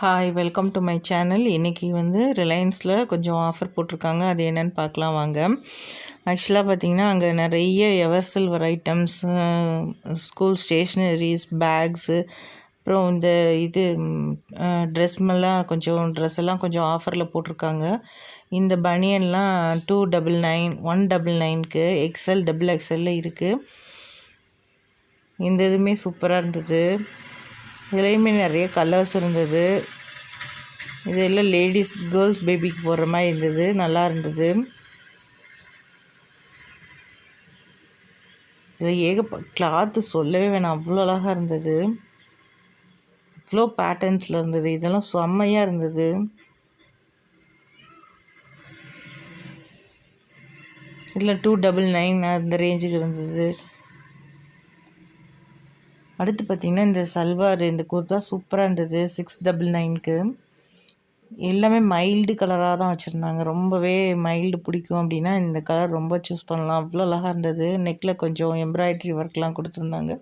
Hi welcome to my channel இன்றைக்கி வந்து ரிலையன்ஸில் கொஞ்சம் ஆஃபர் போட்டிருக்காங்க. அது என்னென்னு பார்க்கலாம் வாங்க. ஆக்சுவலாக பார்த்திங்கன்னா அங்கே நிறைய ever silver items school stationeries bags அப்புறம் இந்த இது ட்ரெஸ்மெல்லாம் கொஞ்சம் ட்ரெஸ் எல்லாம் கொஞ்சம் ஆஃபரில் போட்டிருக்காங்க. இந்த பனியன்லாம் two double nine one double நைனுக்கு எக்ஸ்எல் டபுள் எக்ஸ்எல்ல இருக்குது இந்த இதுவுமே சூப்பராக இருந்தது. இதுலேயுமே நிறைய கலர்ஸ் இருந்தது. இது எல்லாம் லேடிஸ் கேர்ள்ஸ் பேபிக்கு போடுற மாதிரி இருந்தது. நல்லா இருந்தது. இதில் ஏகப்ப கிளாத்து சொல்லவே வேணாம். அவ்வளோ அழகாக இருந்தது. அவ்வளோ பேட்டர்ன்ஸில் இருந்தது. இதெல்லாம் செம்மையாக இருந்தது. இதில் டூ டபுள் நைன் அந்த ரேஞ்சுக்கு இருந்தது. அடுத்து பார்த்திங்கன்னா இந்த சல்வார் இந்த குர்தா சூப்பராக இருந்தது சிக்ஸ் டபுள் நைனுக்கு எல்லாமே மைல்டு கலராக தான் வச்சுருந்தாங்க. ரொம்பவே மைல்டு பிடிக்கும் அப்படின்னா இந்த கலர் ரொம்ப சூஸ் பண்ணலாம். அவ்வளோ அழகாக இருந்தது. நெக்கில் கொஞ்சம் எம்ப்ராய்ட்ரி ஒர்க்லாம் கொடுத்துருந்தாங்க.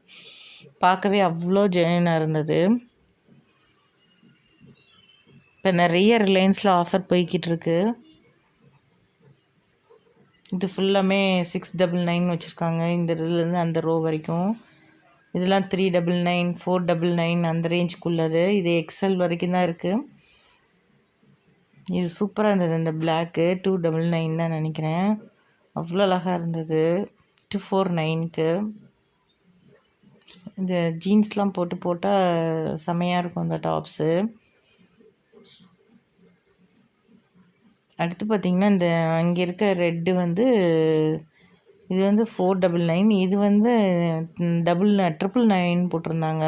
பார்க்கவே அவ்வளோ ஜெனினாக இருந்தது. இப்போ நிறைய ரிலையன்ஸில் ஆஃபர் போய்கிட்டு இருக்கு. இது ஃபுல்லாமே சிக்ஸ் டபுள் நைன் வச்சுருக்காங்க. இந்த இதுலேருந்து அந்த ரோ வரைக்கும். இதெல்லாம் three double nine four double nine அந்த ரேஞ்சுக்குள்ளது இது எக்ஸல் வரைக்கும் தான் இருக்குது இது சூப்பராக இருந்தது இந்த பிளாக்கு டூ டபுள் நைன் தான் நினைக்கிறேன். அவ்வளோ அழகாக இருந்தது. டூ ஃபோர் நைனுக்கு இந்த ஜீன்ஸ்லாம் போட்டு போட்டால் செமையாக இருக்கும் அந்த டாப்ஸு அடுத்து பார்த்திங்கன்னா இந்த அங்கே இருக்க ரெட்டு வந்து இது வந்து ஃபோர் டபுள் நைன் இது வந்து டபுள் ட்ரிபிள் நைன் போட்டிருந்தாங்க.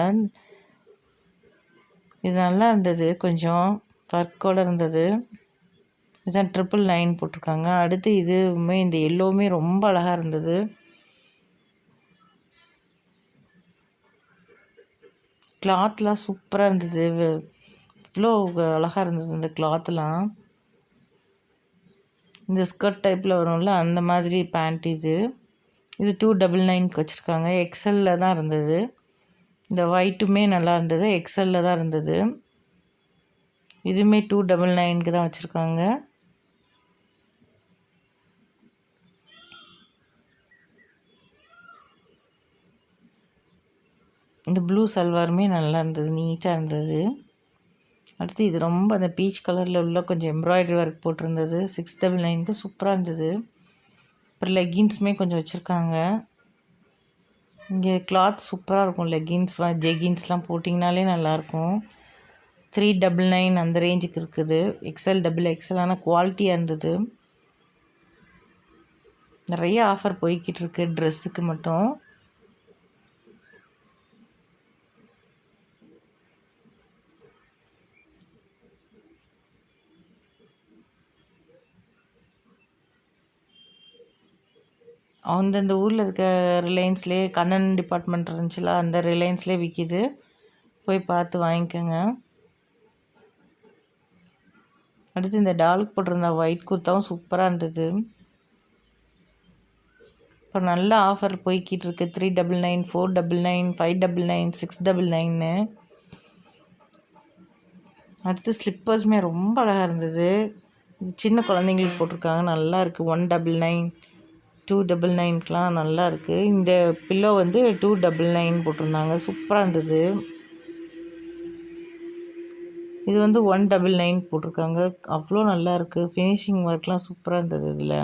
இது நல்லா இருந்தது. கொஞ்சம் ஒர்க்கோடு இருந்தது. இதுதான் ட்ரிபிள் நைன் போட்டிருக்காங்க. அடுத்து இதுவுமே இந்த எல்லோவுமே ரொம்ப அழகாக இருந்தது. கிளாத்லாம் சூப்பராக இருந்தது. இவ்வளோ அழகாக இருந்தது இந்த கிளாத்லாம் இந்த ஸ்கர்ட் டைப்பில் வரும்ல அந்த மாதிரி பேண்ட் இது. இது டூ டபுள் நைனுக்கு வச்சுருக்காங்க. எக்ஸலில் தான் இருந்தது. இந்த ஒயிட்டுமே நல்லா இருந்தது. எக்ஸலில் தான் இருந்தது. இதுவுமே டூ டபுள் நைனுக்கு தான் வச்சுருக்காங்க. இந்த ப்ளூ சல்வாருமே நல்லா இருந்தது. நீட்டாக இருந்தது. அடுத்து இது ரொம்ப அந்த பீச் கலரில் உள்ள கொஞ்சம் எம்ப்ராய்டரி ஒர்க் போட்டிருந்தது. சிக்ஸ் டபுள் நைனுக்கு சூப்பராக இருந்தது. அப்புறம் லெகின்ஸுமே கொஞ்சம் வச்சுருக்காங்க. இங்கே கிளாத் சூப்பராக இருக்கும் லெகின்ஸ் ஜெகின்ஸ்லாம் போட்டிங்கனாலே நல்லாயிருக்கும் த்ரீ டபுள் நைன் அந்த ரேஞ்சுக்கு இருக்குது. எக்ஸல் டபுள் எக்ஸல் ஆனால் குவாலிட்டியாக இருந்தது. நிறைய ஆஃபர் போய்கிட்டு இருக்கு ட்ரெஸ்ஸுக்கு மட்டும். அந்தந்த ஊரில் இருக்க ரிலையன்ஸ்லேயே கண்ணன் டிபார்ட்மெண்ட் இருந்துச்சுல அந்த ரிலையன்ஸ்லேயே விற்கிது போய் பார்த்து வாங்கிக்கோங்க. அடுத்து இந்த டாலுக்கு போட்டிருந்த ஒயிட் குர்த்தாவும் சூப்பராக இருந்தது. இப்போ நல்ல ஆஃபர் போய்கிட்டு இருக்கு. Three double nine four double nine five double nine six double நைன்னு அடுத்து ஸ்லிப்பர்ஸுமே ரொம்ப அழகாக இருந்தது. சின்ன குழந்தைங்களுக்கு போட்டிருக்காங்க. நல்லா இருக்குது one double nine two double நைன்க்கெலாம் நல்லா இருக்குது இந்த பில்லோ வந்து டூ டபுள் நைன் போட்டிருந்தாங்க. சூப்பராக இருந்தது. இது வந்து ஒன் டபுள் நைன் போட்டிருக்காங்க. அவ்வளோ நல்லா இருக்குது ஃபினிஷிங் ஒர்க்லாம் சூப்பராக இருந்தது இதில்.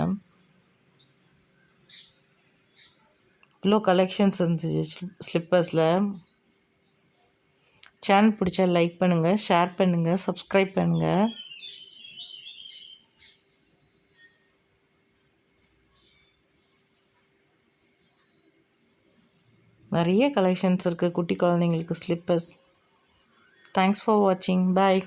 இவ்வளோ கலெக்ஷன்ஸ் இருந்துச்சு ஸ்லிப்பர்ஸில் சேனல் பிடிச்சா லைக் பண்ணுங்கள் ஷேர் பண்ணுங்கள் சப்ஸ்கிரைப் பண்ணுங்கள் நிறைய கலெக்ஷன்ஸ் இருக்குது குட்டி குழந்தைங்களுக்கு ஸ்லிப்பர்ஸ் தேங்க்ஸ் ஃபார் வாட்சிங் பாய்